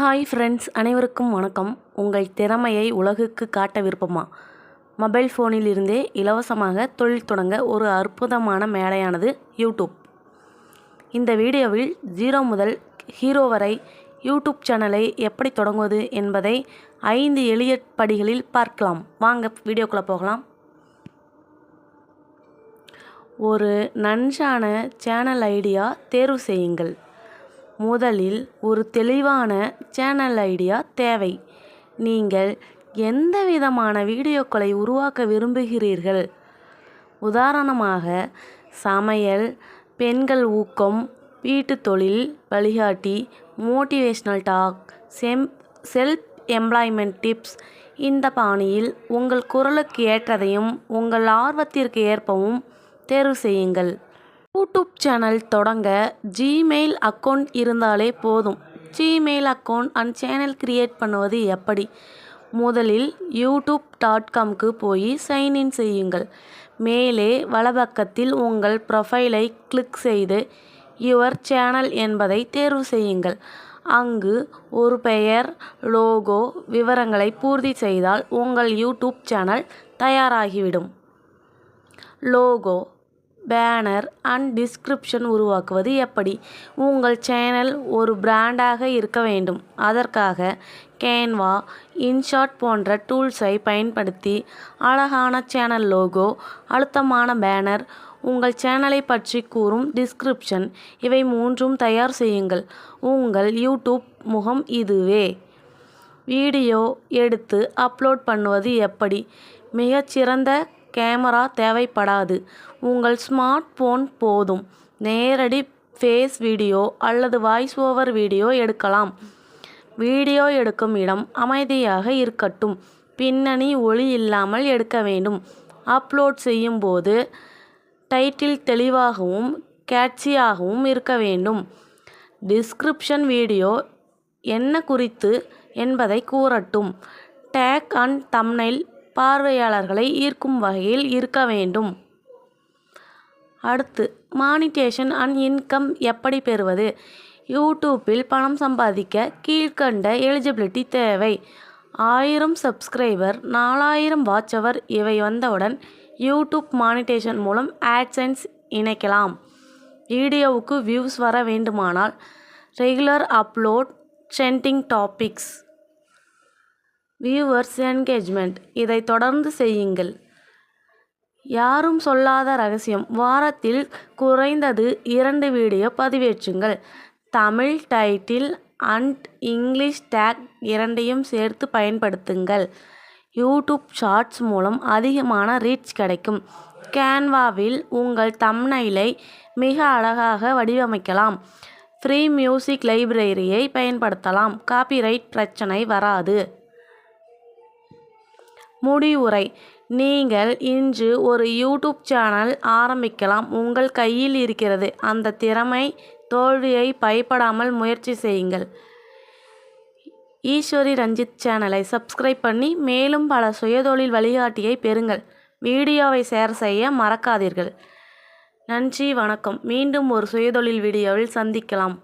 Hi friends அனைவருக்கும் வணக்கம். உங்கள் திறமையை உலகுக்கு காட்ட விருப்பமா? மொபைல் ஃபோனில் இருந்தே இலவசமாக தொழில் தொடங்க ஒரு அற்புதமான மேடையானது யூடியூப். இந்த வீடியோவில் ஜீரோ முதல் ஹீரோ வரை யூடியூப் சேனலை எப்படி தொடங்குவது என்பதை ஐந்து எளிய படிகளில் பார்க்கலாம். வாங்க வீடியோக்குள்ளே போகலாம். ஒரு நன்றான சேனல் ஐடியா தேர்வு செய்யுங்கள். முதலில் ஒரு தெளிவான சேனல் ஐடியா தேவை. நீங்கள் எந்த விதமான வீடியோக்களை உருவாக்க விரும்புகிறீர்கள்? உதாரணமாக சமையல் பெண்கள் ஊக்கம் வீட்டு தொழில் வழிகாட்டி மோட்டிவேஷ்னல் டாக் செம் செல்ஃப் எம்ப்ளாய்மெண்ட் டிப்ஸ் இந்த பாணியில் உங்கள் குரலுக்கு ஏற்றதையும் உங்கள் ஆர்வத்திற்கு ஏற்பவும் தேர்வு செய்யுங்கள். யூடியூப் சேனல் தொடங்க ஜிமெயில் அக்கௌண்ட் இருந்தாலே போதும். Gmail account and channel create பண்ணுவது எப்படி? முதலில் யூடியூப் டாட் காம்க்கு போய் சைன்இன் செய்யுங்கள். மேலே வலப்பக்கத்தில் உங்கள் ப்ரொஃபைலை கிளிக் செய்து யுவர் சேனல் என்பதை தேர்வு செய்யுங்கள். அங்கு ஒரு பெயர் லோகோ விவரங்களை பூர்த்தி செய்தால் உங்கள் யூடியூப் சேனல் தயாராகிவிடும். லோகோ பேனர் அண்ட் டிஸ்கிரிப்ஷன் உருவாக்குவது எப்படி? உங்கள் சேனல் ஒரு பிராண்டாக இருக்க வேண்டும். அதற்காக கேன்வா இன்ஷாட் போன்ற டூல்ஸை பயன்படுத்தி அழகான சேனல் லோகோ அழுத்தமான பேனர் உங்கள் சேனலை பற்றி கூறும் டிஸ்கிரிப்ஷன் இவை மூன்றும் தயார் செய்யுங்கள். உங்கள் யூடியூப் முகம் இதுவே. வீடியோ எடுத்து அப்லோட் பண்ணுவது எப்படி? மிகச்சிறந்த கேமரா தேவைப்படாது. உங்கள் ஸ்மார்ட் போன் போதும். நேரடி ஃபேஸ் வீடியோ அல்லது வாய்ஸ் ஓவர் வீடியோ எடுக்கலாம். வீடியோ எடுக்கும் இடம் அமைதியாக இருக்கட்டும். பின்னணி ஒளி இல்லாமல் எடுக்க வேண்டும். அப்லோட் செய்யும்போது டைட்டில் தெளிவாகவும் கேட்சியாகவும் இருக்க வேண்டும். டிஸ்கிரிப்ஷன் வீடியோ என்ன குறித்து என்பதை கூறட்டும். டேக் அண்ட் தம்னைல் பார்வையாளர்களை ஈர்க்கும் வகையில் இருக்க வேண்டும். அடுத்து மானிட்டேஷன் அண்ட் இன்கம் எப்படி பெறுவது? யூடியூப்பில் பணம் சம்பாதிக்க கீழ்கண்ட எலிஜிபிலிட்டி தேவை. ஆயிரம் சப்ஸ்கிரைபர் நாலாயிரம் வாட்ச் அவர் இவை வந்தவுடன் யூடியூப் மானிட்டேஷன் மூலம் ஆட்சன்ஸ் இணைக்கலாம். வீடியோவுக்கு வியூஸ் வர வேண்டுமானால் regular upload trending topics. Viewers engagement இதை தொடர்ந்து செய்யுங்கள். யாரும் சொல்லாத ரகசியம். வாரத்தில் குறைந்தது இரண்டு video பதிவேற்றுங்கள். Tamil title and English tag இரண்டையும் சேர்த்து பயன்படுத்துங்கள். யூடியூப் ஷார்ட்ஸ் மூலம் அதிகமான ரீச் கிடைக்கும். கேன்வாவில் உங்கள் தம்னைலை மிக அழகாக வடிவமைக்கலாம். ஃப்ரீ மியூசிக் லைப்ரரியை பயன்படுத்தலாம். காப்பிரைட் பிரச்சனை வராது. முடிவுரை. நீங்கள் இன்று ஒரு யூடியூப் சேனல் ஆரம்பிக்கலாம். உங்கள் கையில் இருக்கிறது. அந்த திறமை தோல்வியை பயப்படாமல் முயற்சி செய்யுங்கள். ஈஸ்வரி ரஞ்சித் சேனலை சப்ஸ்கிரைப் பண்ணி மேலும் பல சுயதொழில் வழிகாட்டியை பெறுங்கள். வீடியோவை ஷேர் செய்ய மறக்காதீர்கள். நன்றி வணக்கம். மீண்டும் ஒரு சுயதொழில் வீடியோவில் சந்திக்கலாம்.